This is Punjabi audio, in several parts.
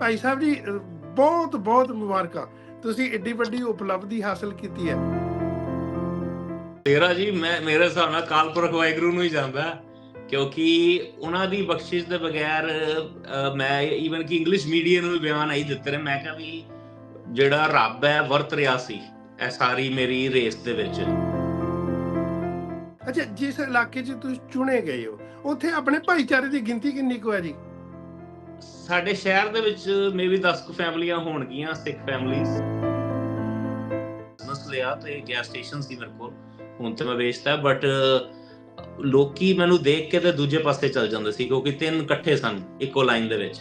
ਭਾਈ ਸਾਹਿਬ ਜੀ ਬਹੁਤ ਬਹੁਤ ਮੁਬਾਰਕਾਂ। ਤੁਸੀਂ ਏਡੀ ਵੱਡੀ ਉਪਲਬਧੀ ਹਾਸਲ ਕੀਤੀ ਹੈ। ਤੇਰਾ ਜੀ ਮੈਂ ਮੇਰੇ ਹਿਸਾਬ ਨਾਲ ਕਾਲਪੁਰਖ ਵਾਹਿਗੁਰੂ ਨੂੰ ਹੀ ਜਾਂਦਾ ਕਿਉਂਕਿ ਉਹਨਾਂ ਦੀ ਬਖਸ਼ਿਸ਼ ਦੇ ਬਗੈਰ ਮੈਂ ਈਵਨ ਕਿ ਇੰਗਲਿਸ਼ ਮੀਡੀਆ ਨੂੰ ਵੀ ਬਿਆਨ ਨਹੀਂ ਦਿੱਤੇ ਨੇ। ਮੈਂ ਕਿਹਾ ਵੀ ਜਿਹੜਾ ਰੱਬ ਹੈ ਵਰਤ ਰਿਹਾ ਸੀ ਇਹ ਸਾਰੀ ਮੇਰੀ ਰੇਸ ਦੇ ਵਿੱਚ। ਅੱਛਾ ਜਿਸ ਇਲਾਕੇ 'ਚ ਤੁਸੀਂ ਚੁਣੇ ਗਏ ਹੋ ਉੱਥੇ ਆਪਣੇ ਭਾਈਚਾਰੇ ਦੀ ਗਿਣਤੀ ਕਿੰਨੀ ਕੁ ਹੈ ਜੀ? ਸਾਡੇ ਸ਼ਹਿਰ ਦੇ ਵਿੱਚ ਮੇਬੀ 10 ਕੁ ਫੈਮਲੀਆਂ ਹੋਣਗੀਆਂ, ਸਿੱਖ ਫੈਮਲੀਆਂ ਬਿਜ਼ਨਸ ਲਿਆ ਤੇ ਗੈਸ ਸਟੇਸ਼ਨ ਸੀ ਮੇਰੇ ਕੋਲ। ਹੁਣ ਤੇ ਮੈਂ ਵੇਚਤਾ ਬਟ ਲੋਕੀ ਮੈਨੂੰ ਦੇਖ ਕੇ ਤੇ ਦੂਜੇ ਪਾਸੇ ਚੱਲ ਜਾਂਦੇ ਸੀ, ਕਿਉਂਕਿ ਤਿੰਨ ਇਕੱਠੇ ਸਨ ਇੱਕੋ ਲਾਈਨ ਦੇ ਵਿੱਚ।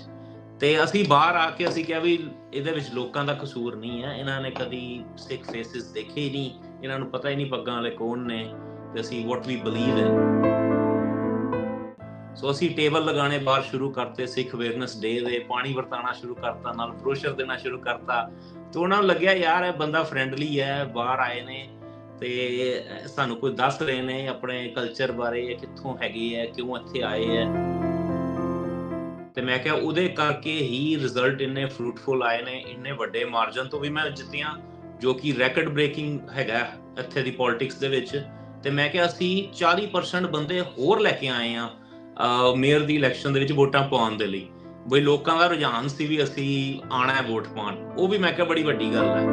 ਤੇ ਅਸੀਂ ਬਾਹਰ ਆ ਕੇ ਅਸੀਂ ਕਿਹਾ ਵੀ ਇਹਦੇ ਵਿੱਚ ਲੋਕਾਂ ਦਾ ਕਸੂਰ ਨਹੀਂ ਹੈ ਇਹਨਾਂ ਨੇ ਕਦੀ ਸਿੱਖ ਫੇਸਿਸ ਦੇਖੇ ਹੀ ਨਹੀਂ, ਇਹਨਾਂ ਨੂੰ ਪਤਾ ਹੀ ਨਹੀਂ ਪੱਗਾਂ ਵਾਲੇ ਕੌਣ ਨੇ, ਤੇ ਅਸੀਂ ਵਾਟ ਵੀ ਬਲੀਵ ਇਨ ਸੋ ਅਸੀਂ ਟੇਬਲ ਲਗਾਣੇ ਬਾਹਰ ਸ਼ੁਰੂ ਕਰਤੇ, ਸਿੱਖ ਅਵੇਅਰਨੈਸ ਡੇ ਦੇ, ਪਾਣੀ ਵਰਤਾਣਾ ਸ਼ੁਰੂ ਕਰਤਾ, ਨਾਲ ਬਰੋਸ਼ਰ ਦੇਣਾ ਸ਼ੁਰੂ ਕਰਤਾ। ਤੇ ਉਹਨਾਂ ਨੂੰ ਲੱਗਿਆ, ਯਾਰ, ਇਹ ਬੰਦਾ ਫ੍ਰੈਂਡਲੀ ਹੈ, ਬਾਹਰ ਆਏ ਨੇ ਤੇ ਸਾਨੂੰ ਕੋਈ ਦੱਸ ਰਹੇ ਨੇ ਆਪਣੇ ਕਲਚਰ ਬਾਰੇ, ਇਹ ਕਿੱਥੋਂ ਹੈਗੇ ਹੈ, ਕਿਉਂ ਇੱਥੇ ਆਏ ਹੈ? ਤੇ ਮੈਂ ਕਿਹਾ, ਉਹਦੇ ਕਰਕੇ ਹੀ ਰਿਜ਼ਲਟ ਇੰਨੇ ਫਰੂਟਫੁਲ ਆਏ ਨੇ, ਇੰਨੇ ਵੱਡੇ ਮਾਰਜਨ ਤੋਂ ਵੀ ਮੈਂ ਜਿੱਤਿਆ, ਜੋ ਕਿ ਰੈਕੋਰਡ ਬ੍ਰੇਕਿੰਗ ਹੈਗਾ ਇੱਥੇ ਦੀ ਪੋਲਿਟਿਕਸ ਦੇ ਵਿੱਚ। ਤੇ ਮੈਂ ਕਿਹਾ, ਅਸੀਂ 40% ਬੰਦੇ ਹੋਰ ਲੈ ਕੇ ਆਏ ਆ ਮੇਅਰ ਦੀ ਇਲੈਕਸ਼ਨ ਦੇ ਵਿੱਚ ਵੋਟਾਂ ਪਾਉਣ ਦੇ ਲਈ। ਬਈ ਲੋਕਾਂ ਦਾ ਰੁਝਾਨ ਸੀ ਵੀ ਅਸੀਂ ਆਣਾ ਹੈ ਵੋਟ ਪਾਉਣ। ਉਹ ਵੀ ਮੈਂ ਕਿਹਾ ਬੜੀ ਵੱਡੀ ਗੱਲ ਹੈ।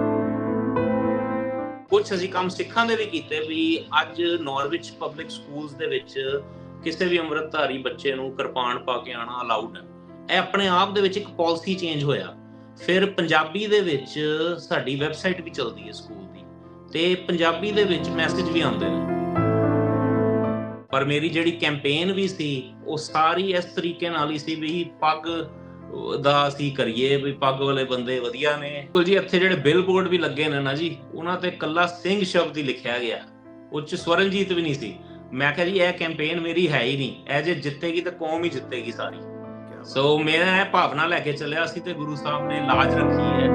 ਕੁਝ ਅਸੀਂ ਕੰਮ ਸਿੱਖਾਂ ਦੇ ਵੀ ਕੀਤੇ ਵੀ ਅੱਜ ਨਾਰਵਿਚ ਪਬਲਿਕ ਸਕੂਲਸ ਦੇ ਵਿੱਚ ਕਿਸੇ ਵੀ ਅੰਮ੍ਰਿਤਧਾਰੀ ਬੱਚੇ ਨੂੰ ਕਿਰਪਾਨ ਪਾ ਕੇ ਆਣਾ ਅਲਾਉਡ ਹੈ। ਇਹ ਆਪਣੇ ਆਪ ਦੇ ਵਿੱਚ ਇੱਕ ਪਾਲਿਸੀ ਚੇਂਜ ਹੋਇਆ। ਫਿਰ ਪੰਜਾਬੀ ਦੇ ਵਿੱਚ ਸਾਡੀ ਵੈਬਸਾਈਟ ਵੀ ਚੱਲਦੀ ਹੈ ਸਕੂਲ ਦੀ। ਤੇ ਪੰਜਾਬੀ ਦੇ ਵਿੱਚ ਮੈਸੇਜ ਵੀ ਆਉਂਦੇ ਨੇ। ਪਰ ਮੇਰੀ ਜਿਹੜੀ ਕੈਂਪੇਨ ਵੀ ਸੀ, ਉਹ ਸਾਰੀ ਇਸ ਤਰੀਕੇ ਨਾਲ ਹੀ ਸੀ ਵੀ ਪੱਗ ਦਾ ਅਸੀਂ ਕਰੀਏ, ਵੀ ਪੱਗ ਵਾਲੇ ਬੰਦੇ ਵਧੀਆ ਨੇ। ਜੀ, ਇੱਥੇ ਜਿਹੜੇ ਬਿਲਬੋਰਡ ਵੀ ਲੱਗੇ ਨੇ ਨਾ ਜੀ, ਉਹਨਾਂ ਤੇ ਕੱਲਾ ਸਿੰਘ ਸ਼ਬਦ ਹੀ ਲਿਖਿਆ ਗਿਆ। ਉਹ ਸਵਰਨਜੀਤ ਵੀ ਨਹੀਂ ਸੀ। ਮੈਂ ਕਿਹਾ ਜੀ, ਇਹ ਕੈਂਪੇਨ ਮੇਰੀ ਹੈ ਹੀ ਨਹੀਂ। ਇਹ ਜੇ ਜਿੱਤੇਗੀ ਤਾਂ ਕੌਮ ਹੀ ਜਿੱਤੇਗੀ ਸਾਰੀ। ਸੋ ਮੇਰਾ ਇਹ ਭਾਵਨਾ ਲੈ ਕੇ ਚੱਲਿਆ ਸੀ ਤੇ ਗੁਰੂ ਸਾਹਿਬ ਨੇ ਲਾਜ ਰੱਖੀ ਹੈ।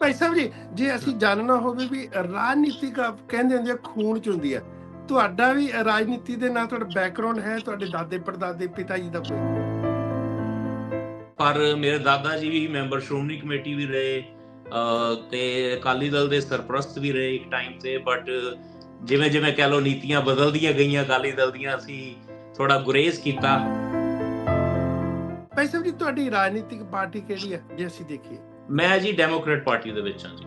ਭਾਈ ਸਾਹਿਬ ਜੀ, ਜੇ ਅਸੀਂ ਜਾਣਨਾ ਹੋਵੇ ਵੀ ਰਾਜਨੀਤਿਕ ਕਹਿੰਦੇ ਹੁੰਦੇ ਆ, ਖੂਨ ਚ ਹੁੰਦੀ ਹੈ ਤੁਹਾਡਾ ਵੀ ਰਾਜਨੀਤੀ ਦੇ ਨਾਲ ਤੁਹਾਡਾ ਬੈਕਗ੍ਰਾਉਂਡ ਹੈ ਤੁਹਾਡੇ ਦਾਦੇ ਪੜਦਾਦੇ ਪਿਤਾ ਜੀ ਦਾ ਕੋਈ? ਪਰ ਮੇਰੇ ਦਾਦਾ ਜੀ ਵੀ ਮੈਂਬਰ ਸ਼੍ਰੋਮਣੀ ਕਮੇਟੀ ਵੀ ਰਹੇ ਤੇ ਅਕਾਲੀ ਦਲ ਦੇ ਸਰਪ੍ਰਸਤ ਵੀ ਰਹੇ ਇੱਕ ਟਾਈਮ ਤੇ ਬਟ ਜਿਵੇਂ ਜਿਵੇਂ ਕਹਿ ਲੋ ਨੀਤੀਆਂ ਬਦਲਦੀਆਂ ਗਈਆਂ ਅਕਾਲੀ ਦਲ ਦੀਆਂ ਅਸੀਂ ਥੋੜਾ ਗੁਰੇਜ਼ ਕੀਤਾ। ਭਾਈ ਸਾਹਿਬ ਜੀ ਤੁਹਾਡੀ ਰਾਜਨੀਤਿਕ ਪਾਰਟੀ ਕਿਹੜੀ ਹੈ ਜੇ ਅਸੀਂ ਦੇਖੀਏ? ਮੈਂ ਜੀ ਡੈਮੋਕ੍ਰੇਟ ਪਾਰਟੀ ਦੇ ਵਿੱਚ ਹਾਂ ਜੀ।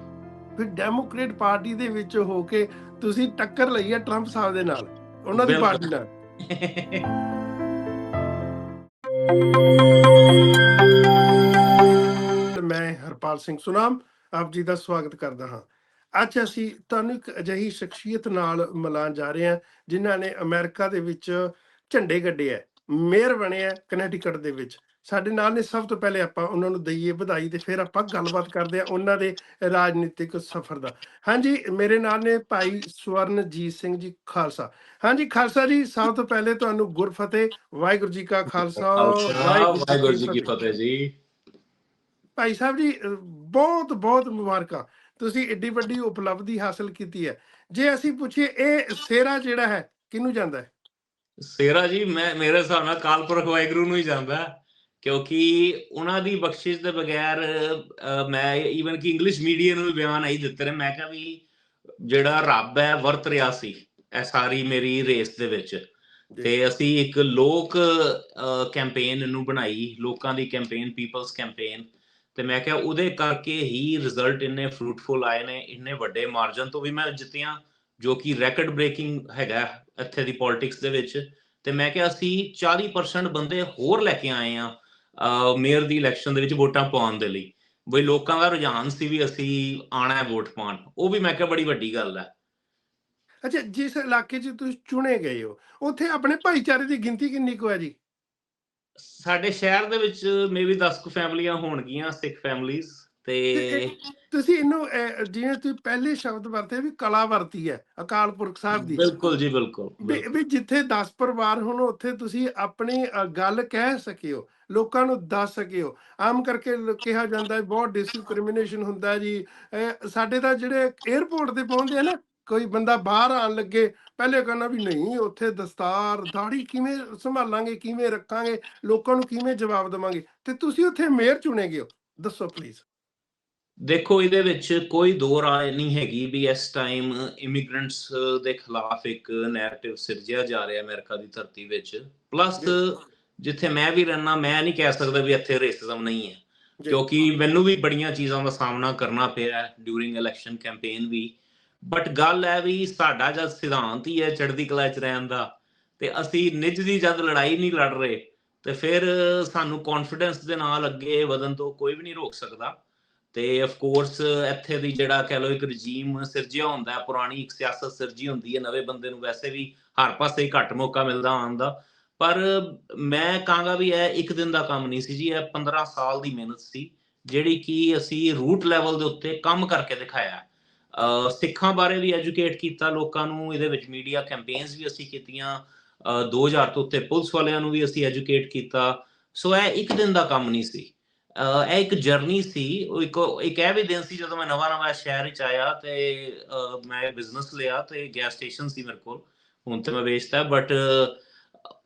ਫਿਰ ਡੈਮੋਕ੍ਰੇਟ ਪਾਰਟੀ ਦੇ ਵਿੱਚ ਹੋ ਕੇ ਤੁਸੀਂ ਟੱਕਰ ਲਈ ਹੈ ਟਰੰਪ ਸਾਹਿਬ ਦੇ ਨਾਲ ਉਹਨਾਂ ਦੀ। ਪਾਰਟੀ ਨਾਲ। ਮੈਂ ਹਰਪਾਲ ਸਿੰਘ ਸੁਨਾਮ ਆਪ ਜੀ ਦਾ ਸਵਾਗਤ ਕਰਦਾ ਹਾਂ। ਅੱਜ ਅਸੀਂ ਤੁਹਾਨੂੰ ਇੱਕ ਅਜਿਹੀ ਸ਼ਖਸੀਅਤ ਨਾਲ ਮਿਲਾਨ ਜਾ ਰਹੇ ਹਾਂ ਜਿਨ੍ਹਾਂ ਨੇ ਅਮਰੀਕਾ ਦੇ ਵਿੱਚ ਝੰਡੇ ਗੱਡੇ ਹੈ ਮੇਅਰ ਬਣੇ ਹੈ ਕਨੈਟੀਕਟ ਦੇ ਵਿੱਚ। ਸਾਡੇ ਨਾਲ ਨੇ ਸਭ ਤੋਂ ਪਹਿਲੇ ਆਪਾਂ ਉਹਨਾਂ ਨੂੰ ਦਈਏ ਵਧਾਈ ਤੇ ਫਿਰ ਆਪਾਂ ਗੱਲਬਾਤ ਕਰਦੇ ਹਾਂ ਉਹਨਾਂ ਦੇ ਰਾਜਨੀਤਿਕ ਸਫ਼ਰ ਦਾ। ਹਾਂਜੀ ਮੇਰੇ ਨਾਲ ਨੇ ਭਾਈ ਸਵਰਨਜੀਤ ਸਿੰਘ ਜੀ ਖਾਲਸਾ। ਹਾਂਜੀ ਖਾਲਸਾ ਜੀ ਸਭ ਤੋਂ ਪਹਿਲੇ ਤੁਹਾਨੂੰ ਗੁਰਫਤਿਹ ਵਾਹਿਗੁਰੂ ਜੀ ਕਾ ਖਾਲਸਾ। ਵਾਹਿਗੁਰੂ ਜੀ ਕੀ ਫਤਿਹ ਜੀ। ਭਾਈ ਸਾਹਿਬ ਜੀ ਬਹੁਤ ਬਹੁਤ ਮੁਬਾਰਕਾਂ। ਤੁਸੀਂ ਏਡੀ ਵੱਡੀ ਉਪਲਬਧੀ ਹਾਸਲ ਕੀਤੀ ਹੈ। ਜੇ ਅਸੀਂ ਪੁੱਛੀਏ ਇਹ ਸੇਰਾ ਜਿਹੜਾ ਹੈ ਕਿਹਨੂੰ ਜਾਂਦਾ ਹੈ? ਸੇਰਾ ਜੀ ਮੈਂ ਮੇਰੇ ਹਿਸਾਬ ਨਾਲ ਕਾਲਪੁਰਖ ਵਾਹਿਗੁਰੂ ਨੂੰ ਹੀ ਜਾਂਦਾ ਹੈ, ਕਿਉਂਕਿ ਉਹਨਾਂ ਦੀ ਬਖਸ਼ਿਸ਼ ਦੇ ਬਗੈਰ ਮੈਂ ਈਵਨ ਕਿ ਇੰਗਲਿਸ਼ ਮੀਡੀਆ ਨੂੰ ਵੀ ਬਿਆਨ ਨਹੀਂ ਦਿੱਤੇ ਨੇ ਮੈਂ ਕਿਹਾ ਵੀ ਜਿਹੜਾ ਰੱਬ ਹੈ ਵਰਤ ਰਿਹਾ ਸੀ ਇਹ ਸਾਰੀ ਮੇਰੀ ਰੇਸ ਦੇ ਵਿੱਚ। ਤੇ ਅਸੀਂ ਇੱਕ ਲੋਕ ਕੈਂਪੇਨ ਨੂੰ ਬਣਾਈ ਲੋਕਾਂ ਦੀ ਕੈਂਪੇਨ ਪੀਪਲਸ ਕੈਂਪੇਨ ਤੇ ਮੈਂ ਕਿਹਾ ਉਹਦੇ ਕਰਕੇ ਹੀ ਰਿਜ਼ਲਟ ਇੰਨੇ ਫਰੂਟਫੁਲ ਆਏ ਨੇ ਇੰਨੇ ਵੱਡੇ ਮਾਰਜਨ ਤੋਂ ਵੀ ਮੈਂ ਜਿੱਤਿਆ ਜੋ ਕਿ ਰੈਕੋਰਡ ਬ੍ਰੇਕਿੰਗ ਹੈਗਾ ਇੱਥੇ ਦੀ ਪੋਲਿਟਿਕਸ ਦੇ ਵਿੱਚ। ਤੇ ਮੈਂ ਕਿਹਾ ਅਸੀਂ 40% ਬੰਦੇ ਹੋਰ ਲੈ ਕੇ ਆਏ ਆ ਮੇਅਰ ਦੀ ਇਲੈਕਸ਼ਨ ਦੇ ਵਿੱਚ ਵੋਟਾਂ ਪਾਉਣ ਦੇ ਲਈ। ਬਈ ਲੋਕਾਂ ਦਾ ਰੁਝਾਨ ਸੀ ਵੀ ਅਸੀਂ ਆਣਾ ਹੈ ਵੋਟ ਪਾਉਣ। ਉਹ ਵੀ ਮੈਂ ਕਿਹਾ ਬੜੀ ਵੱਡੀ ਗੱਲ ਹੈ। ਅੱਛਾ ਜਿਸ ਇਲਾਕੇ 'ਚ ਤੁਸੀਂ ਚੁਣੇ ਗਏ ਹੋ ਉੱਥੇ ਆਪਣੇ ਭਾਈਚਾਰੇ ਦੀ ਗਿਣਤੀ ਕਿੰਨੀ ਕੁ ਹੈ ਜੀ? ਸਾਡੇ ਸ਼ਹਿਰ ਦੇ ਵਿੱਚ ਮੇਬੀ 10 ਕੁ ਫੈਮਲੀਆਂ ਹੋਣਗੀਆਂ ਸਿੱਖ ਫੈਮਲੀਆਂ ਤੇ ਤੁਸੀਂ ਇਹਨੂੰ ਜਿਵੇਂ ਤੁਸੀਂ ਪਹਿਲੇ ਸ਼ਬਦ ਵਰਤੇ ਵੀ ਕਲਾ ਵਰਤੀ ਹੈ ਅਕਾਲ ਪੁਰਖ ਸਾਹਿਬ ਦੀ। ਬਿਲਕੁਲ ਜੀ ਬਿਲਕੁਲ ਵੀ ਜਿੱਥੇ 10 ਪਰਿਵਾਰ ਹੋਣ ਉੱਥੇ ਤੁਸੀਂ ਆਪਣੀ ਗੱਲ ਕਹਿ ਸਕਿਓ ਲੋਕਾਂ ਨੂੰ ਦੱਸ ਸਕਿਓ। ਆਮ ਕਰਕੇ ਕਿਹਾ ਜਾਂਦਾ ਹੈ ਬਹੁਤ ਡਿਸਕ੍ਰਿਮੀਨੇਸ਼ਨ ਹੁੰਦਾ ਹੈ ਜੀ ਸਾਡੇ ਤਾਂ ਜਿਹੜੇ 에어ਪੋਰਟ ਤੇ ਪਹੁੰਚਦੇ ਆ ਨਾ ਕੋਈ ਬੰਦਾ ਬਾਹਰ ਆਣ ਲੱਗੇ ਪਹਿਲੇ ਕਹਿੰਦਾ ਵੀ ਨਹੀਂ ਉੱਥੇ ਦਸਤਾਰ ਦਾੜੀ ਕਿਵੇਂ ਸੰਭਾਲਾਂਗੇ ਕਿਵੇਂ ਰੱਖਾਂਗੇ ਲੋਕਾਂ ਨੂੰ ਕਿਵੇਂ ਜਵਾਬ ਦੇਵਾਂਗੇ? ਤੇ ਤੁਸੀਂ ਉੱਥੇ ਮੇਅਰ ਚੁਣੇ ਗਏ ਹੋ। ਦੱਸੋ ਪਲੀਜ਼ ਦੇਖੋ ਇਹਦੇ ਵਿੱਚ ਕੋਈ ਦੋ ਰਾਏ ਨਹੀਂ ਹੈਗੀ ਵੀ ਇਸ ਟਾਈਮ ਇਮੀਗ੍ਰੈਂਟਸ ਦੇ ਖਿਲਾਫ ਇੱਕ ਨੈਰੇਟਿਵ ਸਿਰਜਿਆ ਜਾ ਰਿਹਾ ਅਮਰੀਕਾ ਦੀ ਧਰਤੀ ਵਿੱਚ। ਪਲੱਸ ਜਿੱਥੇ ਮੈਂ ਵੀ ਰਹਿਣਾ ਮੈਂ ਨਹੀਂ ਕਹਿ ਸਕਦਾ ਵੀ ਇੱਥੇ ਰੇਸਿਜ਼ਮ ਨਹੀਂ ਹੈ। ਕਿਉਂਕਿ ਮੈਨੂੰ ਵੀ ਬੜੀਆਂ ਚੀਜ਼ਾਂ ਦਾ ਸਾਹਮਣਾ ਕਰਨਾ ਪਿਆ ਡਿਊਰਿੰਗ ਇਲੈਕਸ਼ਨ ਕੈਂਪੇਨ ਵੀ। ਬਟ ਗੱਲ ਹੈ ਵੀ ਸਾਡਾ ਜਦ ਸਿਧਾਂਤ ਹੀ ਹੈ ਚੜ੍ਹਦੀ ਕਲਾ ਚ ਰਹਿਣ ਦਾ ਤੇ ਅਸੀਂ ਨਿੱਜ ਦੀ ਜਦ ਲੜਾਈ ਨਹੀਂ ਲੜ ਰਹੇ ਤੇ ਫਿਰ ਸਾਨੂੰ ਕੌਨਫੀਡੈਂਸ ਦੇ ਨਾਲ ਅੱਗੇ ਵਧਣ ਤੋਂ ਕੋਈ ਵੀ ਨਹੀਂ ਰੋਕ ਸਕਦਾ। ਤੇ ਆਫ ਕੋਰਸ ਇੱਥੇ ਦੀ ਜਿਹੜਾ ਕਹਿ ਲਓ ਇੱਕ ਰਜੀਮ ਸਿਰਜਿਆ ਹੁੰਦਾ ਹੈ, ਪੁਰਾਣੀ ਇੱਕ ਸਿਆਸਤ ਸਿਰਜੀ ਹੁੰਦੀ ਹੈ, ਨਵੇਂ ਬੰਦੇ ਨੂੰ ਵੈਸੇ ਵੀ ਹਰ ਪਾਸੇ ਘੱਟ ਮੌਕਾ ਮਿਲਦਾ ਆਉਣ ਦਾ। ਪਰ ਮੈਂ ਕਹਾਂਗਾ ਵੀ ਇਹ ਇੱਕ ਦਿਨ ਦਾ ਕੰਮ ਨਹੀਂ ਸੀ ਜੀ, ਇਹ 15 ਸਾਲ ਦੀ ਮਿਹਨਤ ਸੀ, ਜਿਹੜੀ ਕਿ ਅਸੀਂ ਰੂਟ ਲੈਵਲ ਦੇ ਉੱਤੇ ਕੰਮ ਕਰਕੇ ਦਿਖਾਇਆ ਸਿੱਖਾਂ ਬਾਰੇ ਵੀ ਐਜੂਕੇਟ ਕੀਤਾ, ਲੋਕਾਂ ਨੂੰ ਇਹਦੇ ਵਿੱਚ ਮੀਡੀਆ ਕੈਂਪੇਨਸ ਵੀ ਅਸੀਂ ਕੀਤੀਆਂ, ਅਹ 2000 ਤੋਂ ਉੱਤੇ ਪੁਲਿਸ ਵਾਲਿਆਂ ਨੂੰ ਵੀ ਅਸੀਂ ਐਜੂਕੇਟ ਕੀਤਾ। ਸੋ ਇਹ ਇੱਕ ਦਿਨ ਦਾ ਕੰਮ ਨਹੀਂ ਸੀ। ਇਹ ਇੱਕ ਜਰਨੀ ਸੀ। ਇੱਕ ਇੱਕ ਇਹ ਵੀ ਦਿਨ ਸੀ ਜਦੋਂ ਮੈਂ ਨਵਾਂ ਨਵਾਂ ਸ਼ਹਿਰ ਵਿੱਚ ਆਇਆ ਤੇ ਮੈਂ ਬਿਜ਼ਨਸ ਲਿਆ ਤੇ ਗੈਸ ਸਟੇਸ਼ਨ ਸੀ ਮੇਰੇ ਕੋਲ। ਹੁਣ ਤੇ ਮੈਂ ਵੇਚਤਾ ਬਟ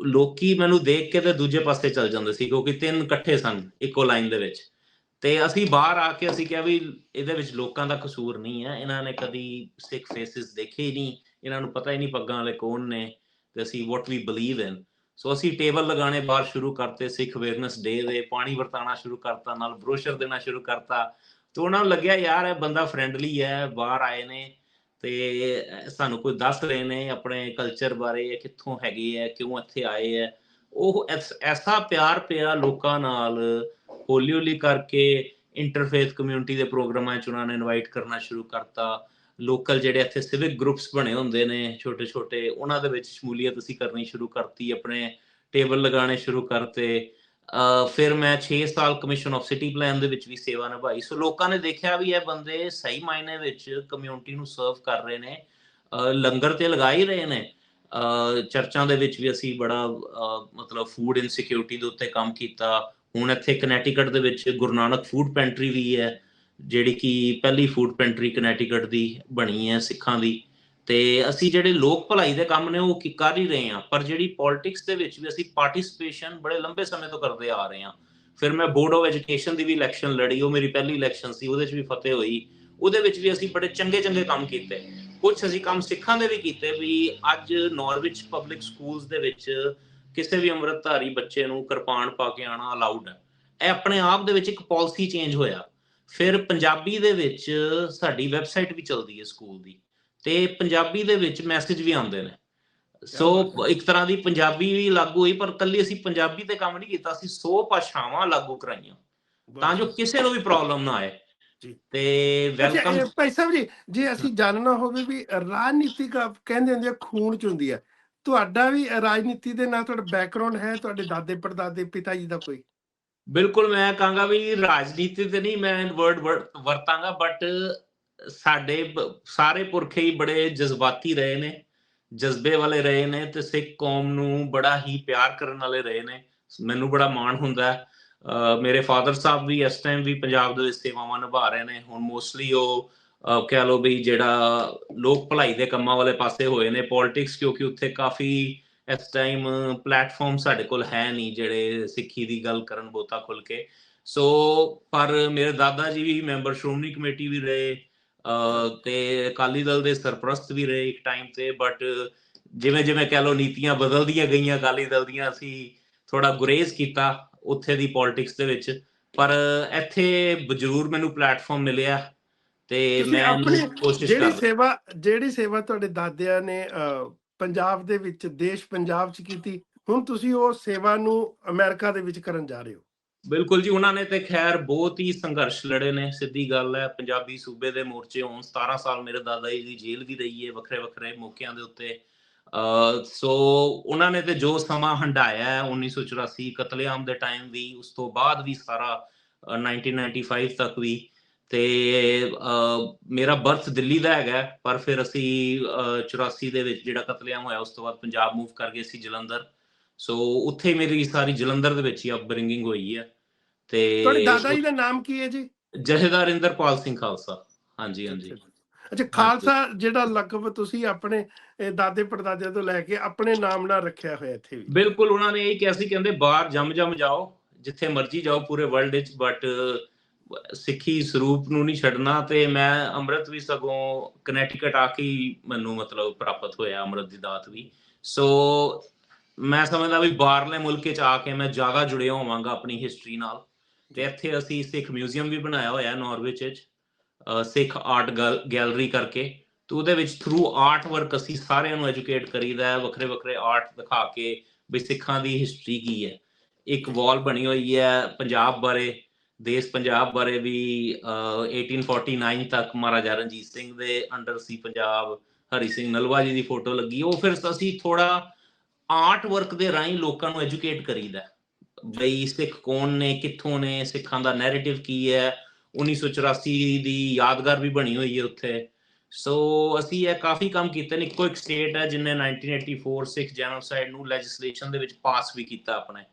ਲੋਕੀ ਮੈਨੂੰ ਦੇਖ ਕੇ ਤੇ ਦੂਜੇ ਪਾਸੇ ਚੱਲ ਜਾਂਦੇ ਸੀ ਕਿਉਂਕਿ ਤਿੰਨ ਇਕੱਠੇ ਸਨ ਇੱਕੋ ਲਾਈਨ ਦੇ ਵਿੱਚ। ਤੇ ਅਸੀਂ ਬਾਹਰ ਆ ਕੇ ਅਸੀਂ ਕਿਹਾ ਵੀ ਇਹਦੇ ਵਿੱਚ ਲੋਕਾਂ ਦਾ ਕਸੂਰ ਨਹੀਂ ਹੈ। ਇਹਨਾਂ ਨੇ ਕਦੀ ਸਿੱਖ ਫੇਸਿਸ ਦੇਖੇ ਹੀ ਨਹੀਂ। ਇਹਨਾਂ ਨੂੰ ਪਤਾ ਹੀ ਨਹੀਂ ਪੱਗਾਂ ਵਾਲੇ ਕੌਣ ਨੇ। ਤੇ ਅਸੀਂ ਵਾਟ ਵੀ ਬਲੀਵ ਇਨ ਸੋ ਅਸੀਂ ਟੇਬਲ ਲਗਾਉਣੇ ਬਾਹਰ ਸ਼ੁਰੂ ਕਰਤੇ, ਸਿੱਖ ਅਵੇਅਰਨੈਸ ਡੇ ਦੇ, ਪਾਣੀ ਵਰਤਾਣਾ ਸ਼ੁਰੂ ਕਰਤਾ, ਨਾਲ ਬਰੋਸ਼ਰ ਦੇਣਾ ਸ਼ੁਰੂ ਕਰਤਾ। ਤੇ ਉਹਨਾਂ ਨੂੰ ਲੱਗਿਆ, ਯਾਰ, ਇਹ ਬੰਦਾ ਫ੍ਰੈਂਡਲੀ ਹੈ, ਬਾਹਰ ਆਏ ਨੇ ਤੇ ਸਾਨੂੰ ਕੋਈ ਦੱਸ ਰਹੇ ਨੇ ਆਪਣੇ ਕਲਚਰ ਬਾਰੇ, ਇਹ ਕਿੱਥੋਂ ਹੈਗੇ ਹੈ, ਕਿਉਂ ਇੱਥੇ ਆਏ ਹੈ? ਉਹ ਐਸ- ਐਸਾ ਪਿਆਰ ਪਿਆ ਲੋਕਾਂ ਨਾਲ ਹੌਲੀ ਹੌਲੀ ਕਰਕੇ ਇੰਟਰਫੇਥ ਕਮਿਊਨਿਟੀ ਦੇ ਪ੍ਰੋਗਰਾਮਾਂ 'ਚ ਉਹਨਾਂ ਨੇ ਇਨਵਾਈਟ ਕਰਨਾ ਸ਼ੁਰੂ ਕਰਤਾ। ਲੋਕਲ ਜਿਹੜੇ ਇੱਥੇ ਸਿਵਿਕ ਗਰੁੱਪਸ ਬਣੇ ਹੁੰਦੇ ਨੇ, ਛੋਟੇ ਛੋਟੇ, ਉਹਨਾਂ ਦੇ ਵਿੱਚ ਸ਼ਮੂਲੀਅਤ ਅਸੀਂ ਕਰਨੀ ਸ਼ੁਰੂ ਕਰਤੀ, ਆਪਣੇ ਟੇਬਲ ਲਗਾਉਣੇ ਸ਼ੁਰੂ ਕਰਤੇ। ਫਿਰ ਮੈਂ 6 ਸਾਲ ਕਮਿਸ਼ਨ ਆਫ ਸਿਟੀ ਪਲਾਨ ਦੇ ਵਿੱਚ ਵੀ ਸੇਵਾ ਨਿਭਾਈ। ਸੋ ਲੋਕਾਂ ਨੇ ਦੇਖਿਆ ਵੀ ਇਹ ਬੰਦੇ ਸਹੀ ਮਾਇਨੇ ਵਿੱਚ ਕਮਿਊਨਿਟੀ ਨੂੰ ਸਰਵ ਕਰ ਰਹੇ ਨੇ ਲੰਗਰ ਤੇ ਲਗਾ ਹੀ ਰਹੇ ਨੇ। ਚਰਚਾਂ ਦੇ ਵਿੱਚ ਵੀ ਅਸੀਂ ਬੜਾ ਮਤਲਬ ਫੂਡ ਇਨਸਿਕਿਉਰਿਟੀ ਦੇ ਉੱਤੇ ਕੰਮ ਕੀਤਾ। ਹੁਣ ਇੱਥੇ ਕਨੈਟੀਕਟ ਦੇ ਵਿੱਚ ਗੁਰੂ ਨਾਨਕ ਫੂਡ ਪੈਂਟਰੀ ਵੀ ਹੈ। ਜਿਹੜੀ ਕਿ ਪਹਿਲੀ ਫੂਡ ਪੈਂਟਰੀ ਕਨੈਟੀਕਟ ਦੀ ਬਣੀ ਹੈ, ਸਿੱਖਾਂ ਦੀ। ਤੇ ਅਸੀਂ ਜਿਹੜੇ ਲੋਕ ਭਲਾਈ ਦੇ ਕੰਮ ਨੇ, ਉਹ ਕੀ ਕਰ ਹੀ ਰਹੇ ਹਾਂ। ਪਰ ਜਿਹੜੀ ਪੋਲਿਟਿਕਸ ਦੇ ਵਿੱਚ ਵੀ ਅਸੀਂ ਪਾਰਟਿਸਿਪੇਸ਼ਨ ਬੜੇ ਲੰਬੇ ਸਮੇਂ ਤੋਂ ਕਰਦੇ ਆ ਰਹੇ ਹਾਂ। ਫਿਰ ਮੈਂ ਬੋਰਡ ਆਫ ਐਜੂਕੇਸ਼ਨ ਦੀ ਵੀ ਇਲੈਕਸ਼ਨ ਲੜੀ, ਉਹ ਮੇਰੀ ਪਹਿਲੀ ਇਲੈਕਸ਼ਨ ਸੀ, ਉਹਦੇ 'ਚ ਵੀ ਫਤਿਹ ਹੋਈ। ਉਹਦੇ ਵਿੱਚ ਵੀ ਅਸੀਂ ਬੜੇ ਚੰਗੇ ਚੰਗੇ ਕੰਮ ਕੀਤੇ। ਕੁਝ ਅਸੀਂ ਕੰਮ ਸਿੱਖਾਂ ਦੇ ਵੀ ਕੀਤੇ ਵੀ ਅੱਜ ਨਾਰਵਿਚ ਪਬਲਿਕ ਸਕੂਲਸ ਦੇ ਵਿੱਚ ਕਿਸੇ ਵੀ ਅੰਮ੍ਰਿਤਧਾਰੀ ਬੱਚੇ ਨੂੰ ਕਿਰਪਾਨ ਪਾ ਕੇ ਆਣਾ ਅਲਾਉਡ ਹੈ। ਇਹ ਆਪਣੇ ਆਪ ਦੇ ਵਿੱਚ ਇੱਕ ਪਾਲਿਸੀ ਚੇਂਜ ਹੋਇਆ। ਫਿਰ ਪੰਜਾਬੀ ਦੇ ਵਿੱਚ ਸਾਡੀ ਵੈਬਸਾਈਟ ਵੀ ਚੱਲਦੀ ਹੈ ਸਕੂਲ ਦੀ ਤੇ ਪੰਜਾਬੀ ਦੇ ਵਿੱਚ ਮੈਸੇਜ ਵੀ ਆਉਂਦੇ ਨੇ। ਸੋ ਇੱਕ ਤਰ੍ਹਾਂ ਦੀ ਪੰਜਾਬੀ ਵੀ ਲਾਗੂ ਹੋਈ ਪਰ ਕੱਲੀ ਅਸੀਂ ਪੰਜਾਬੀ ਤੇ ਕੰਮ ਨਹੀਂ ਕੀਤਾ ਅਸੀਂ 100 ਭਾਸ਼ਾਵਾਂ ਲਾਗੂ ਕਰਾਈਆਂ। ਤਾਂ ਜੋ ਕਿਸੇ ਨੂੰ ਵੀ ਪ੍ਰੋਬਲਮ ਨਾ ਆਏ। ਤੇ ਵੈਲਕਮ ਭਾਈ ਸਾਹਿਬ ਜੀ ਜੇ ਅਸੀਂ ਜਾਣਨਾ ਹੋਵੇ ਵੀ ਰਾਜਨੀਤਿਕ ਕਹਿੰਦੇ ਹੁੰਦੇ ਖੂਨ ਚ ਹੁੰਦੀ ਹੈ। ਤੁਹਾਡਾ ਵੀ ਰਾਜਨੀਤੀ ਦੇ ਨਾਲ ਤੁਹਾਡਾ ਬੈਕਗ੍ਰਾਉਂਡ ਹੈ ਤੁਹਾਡੇ ਦਾਦੇ ਪੜਦਾਦੇ ਪਿਤਾ ਜੀ ਦਾ ਕੋਈ? ਬਿਲਕੁਲ ਮੈਂ ਕਹਾਂਗਾ ਵੀ ਰਾਜਨੀਤੀ ਤੇ ਨਹੀਂ, ਮੈਂ ਵਰਡ ਵਰਤਾਂਗਾ ਬਟ ਸਾਡੇ ਸਾਰੇ ਪੁਰਖੇ ਹੀ ਬੜੇ ਜਜ਼ਬਾਤੀ ਰਹੇ ਨੇ, ਜਜ਼ਬੇ ਵਾਲੇ ਰਹੇ ਨੇ ਤੇ ਸਿੱਖ ਕੌਮ ਨੂੰ ਬੜਾ ਹੀ ਪਿਆਰ ਕਰਨ ਵਾਲੇ ਰਹੇ ਨੇ। ਮੈਨੂੰ ਬੜਾ ਮਾਣ ਹੁੰਦਾ ਅਹ ਮੇਰੇ ਫਾਦਰ ਸਾਹਿਬ ਵੀ ਇਸ ਟਾਈਮ ਵੀ ਪੰਜਾਬ ਦੇ ਵਿੱਚ ਸੇਵਾਵਾਂ ਨਿਭਾ ਰਹੇ ਨੇ। ਹੁਣ ਮੋਸਟਲੀ ਉਹ ਕਹਿ ਲਓ ਵੀ ਜਿਹੜਾ ਲੋਕ ਭਲਾਈ ਦੇ ਕੰਮਾਂ ਵਾਲੇ ਪਾਸੇ ਹੋਏ ਨੇ ਪੋਲਿਟਿਕਸ ਕਿਉਂਕਿ ਉੱਥੇ ਕਾਫੀ ਇਸ ਟਾਈਮ ਪਲੇਟਫਾਰਮ ਸਾਡੇ ਕੋਲ ਹੈ ਨਹੀਂ ਜਿਹੜੇ ਸਿੱਖੀ ਦੀ ਗੱਲ ਕਰਨ ਬਹੁਤਾ ਖੁੱਲ ਕੇ। ਸੋ ਪਰ ਮੇਰੇ ਦਾਦਾ ਜੀ ਵੀ ਮੈਂਬਰ ਸ਼੍ਰੋਮਣੀ ਕਮੇਟੀ ਵੀ ਰਹੇ ਤੇ ਅਕਾਲੀ ਦਲ ਦੇ ਸਰਪ੍ਰਸਤ ਵੀ ਰਹੇ ਇੱਕ ਟਾਈਮ ਤੇ ਬਟ ਜਿਵੇਂ ਜਿਵੇਂ ਕਹਿ ਲਓ ਨੀਤੀਆਂ ਬਦਲਦੀਆਂ ਗਈਆਂ ਅਕਾਲੀ ਦਲ ਦੀਆਂ ਅਸੀਂ ਥੋੜਾ ਗੁਰੇਜ਼ ਕੀਤਾ ਉੱਥੇ ਦੀ ਪੋਲਿਟਿਕਸ ਦੇ ਵਿੱਚ। ਪਰ ਇੱਥੇ ਜ਼ਰੂਰ ਮੈਨੂੰ ਪਲੇਟਫਾਰਮ ਮਿਲਿਆ ਤੇ ਮੈਂ ਕੋਸ਼ਿਸ਼ ਜਿਹੜੀ ਕਰ ਸੇਵਾ ਜਿਹੜੀ ਸੇਵਾ ਤੁਹਾਡੇ ਦਾਦਿਆਂ ਨੇ ਪੰਜਾਬ ਦੇ ਵਿੱਚ ਦੇਸ਼ ਪੰਜਾਬ ਚ ਕੀਤੀ। ਹੁਣ ਤੁਸੀਂ ਉਹ ਸੇਵਾ ਨੂੰ ਅਮਰੀਕਾ ਦੇ ਵਿੱਚ ਕਰਨ ਜਾ ਰਹੇ ਹੋ। ਬਿਲਕੁਲ ਜੀ ਉਹਨਾਂ ਨੇ ਤੇ ਖੈਰ ਬਹੁਤ ਹੀ ਸੰਘਰਸ਼ ਲੜੇ ਨੇ ਸਿੱਧੀ ਗੱਲ ਹੈ। ਪੰਜਾਬੀ ਸੂਬੇ ਦੇ ਮੋਰਚੇ ਹੋਣ 17 ਸਾਲ ਮੇਰੇ ਦਾਦਾ ਜੀ ਦੀ ਜੇਲ੍ਹ ਵੀ ਰਹੀ ਹੈ ਵੱਖਰੇ ਵੱਖਰੇ ਮੌਕਿਆਂ ਦੇ ਉੱਤੇ। ਅ ਸੋ ਉਹਨਾਂ ਨੇ ਤੇ ਜੋ ਸਮਾਂ ਹੰਡਾਇਆ 1984 ਕਤਲੇਆਮ ਦੇ ਟਾਈਮ ਵੀ ਉਸ ਤੋਂ ਬਾਅਦ ਵੀ ਸਾਰਾ ਅ, 1995 ਤੱਕ ਵੀ। ਤੇ ਮੇਰਾ ਬਰਥ ਦਿੱਲੀ ਦਾ ਹੈਗਾ ਪਰ ਫਿਰ ਅਸੀਂ ਅ, 84 ਦੇ ਵਿੱਚ ਜਿਹੜਾ ਕਤਲੇਆਮ ਹੋਇਆ ਉਸ ਤੋਂ ਬਾਅਦ ਪੰਜਾਬ ਮੂਵ ਕਰ ਗਏ ਸੀ ਜਲੰਧਰ। ਸੋ ਉੱਥੇ ਮੇਰੀ ਸਾਰੀ ਜਲੰਧਰ ਦੇ ਵਿੱਚ ਹੀ ਅਪਬ੍ਰਿੰਗਿੰਗ ਹੋਈ ਹੈ। ਤੇ ਤੁਹਾਡੇ ਦਾਦਾ ਜੀ ਦਾ ਨਾਮ ਕੀ ਹੈ ਜੀ? ਜਹੇਦਾਰ ਇੰਦਰਪਾਲ ਸਿੰਘ ਖਾਲਸਾ। ਹਾਂਜੀ ਹਾਂਜੀ। ਅੱਛਾ ਖਾਲਸਾ ਜਿਹੜਾ ਲਕਬ ਤੁਸੀਂ ਆਪਣੇ ਦਾਦੇ ਪੜਦਾਦਿਆਂ ਤੋਂ ਲੈ ਕੇ ਆਪਣੇ ਨਾਮ ਨਾਲ ਰੱਖਿਆ ਹੋਇਆ ਇੱਥੇ ਵੀ। ਬਿਲਕੁਲ ਉਹਨਾਂ ਨੇ ਇਹ ਕਿਹਾ ਸੀ ਕਹਿੰਦੇ ਬਾਹਰ ਜੰਮ ਜੰਮ ਜਾਓ ਜਿੱਥੇ ਮਰਜ਼ੀ ਜਾਓ ਪੂਰੇ ਵਰਲਡ ਵਿੱਚ ਬਟ ਸਿੱਖੀ ਸਰੂਪ ਨੂੰ ਨਹੀਂ ਛੱਡਣਾ ਤੇ ਮੈਂ ਅੰਮ੍ਰਿਤ ਵੀ ਸਗੋਂ ਕਨੈਕਟਿਕਟ ਆ ਕੇ ਮੈਨੂੰ ਮਤਲਬ ਪ੍ਰਾਪਤ ਹੋਇਆ ਅੰਮ੍ਰਿਤ ਦੀ ਦਾਤ ਵੀ। ਸੋ ਮੈਂ ਸਮਝਦਾ ਵੀ ਬਾਹਰਲੇ ਮੁਲਕ ਵਿੱਚ ਆ ਕੇ ਮੈਂ ਜ਼ਿਆਦਾ ਜੁੜਿਆ ਹੋਵਾਂਗਾ ਆਪਣੀ ਹਿਸਟਰੀ ਨਾਲ। ਤੇ ਇੱਥੇ ਅਸੀਂ ਸਿੱਖ ਮਿਊਜ਼ੀਅਮ ਵੀ ਬਣਾਇਆ ਹੋਇਆ ਨਾਰਵਿਚ ਵਿੱਚ ਸਿੱਖ ਆਰਟ ਗੈਲਰੀ ਕਰਕੇ। ਤੇ ਉਹਦੇ ਵਿੱਚ ਥਰੂ ਆਰਟ ਵਰਕ ਅਸੀਂ ਸਾਰਿਆਂ ਨੂੰ ਐਜੂਕੇਟ ਕਰੀਦਾ ਹੈ, ਵੱਖਰੇ ਵੱਖਰੇ ਆਰਟ ਦਿਖਾ ਕੇ ਵੀ ਸਿੱਖਾਂ ਦੀ ਹਿਸਟਰੀ ਕੀ ਹੈ। ਇੱਕ ਵਾਲ ਬਣੀ ਹੋਈ ਹੈ ਪੰਜਾਬ ਬਾਰੇ ਦੇਸ਼ ਪੰਜਾਬ ਬਾਰੇ ਵੀ 1849 ਤੱਕ ਮਹਾਰਾਜਾ ਰਣਜੀਤ ਸਿੰਘ ਦੇ ਅੰਡਰ ਸੀ ਪੰਜਾਬ, ਹਰੀ ਸਿੰਘ ਨਲਵਾ ਜੀ ਦੀ ਫੋਟੋ ਲੱਗੀ। ਉਹ ਫਿਰ ਅਸੀਂ ਥੋੜਾ ਆਰਟ ਵਰਕ ਦੇ ਰਾਹੀਂ ਲੋਕਾਂ ਨੂੰ ਐਜੂਕੇਟ ਕਰੀਦਾ ਬਈ ਸਿੱਖ ਕੌਣ ਨੇ, ਕਿੱਥੋਂ ਨੇ, ਸਿੱਖਾਂ ਦਾ ਨੈਰੇਟਿਵ ਕੀ ਹੈ? 1984 ਦੀ ਯਾਦਗਾਰ ਵੀ ਬਣੀ ਹੋਈ ਹੈ ਉੱਥੇ। ਸੋ ਅਸੀਂ ਇਹ ਕਾਫੀ ਕੰਮ ਕੀਤੇ ਨੇ। ਇੱਕੋ ਇੱਕ ਸਟੇਟ ਹੈ ਜਿਨੇ 1984 ਸਿੱਖ ਜੈਨੋਸਾਈਡ ਨੂੰ ਲੈਜਿਸਲੇਸ਼ਨ ਦੇ ਵਿੱਚ ਪਾਸ ਵੀ ਕੀਤਾ ਆਪਣੇ।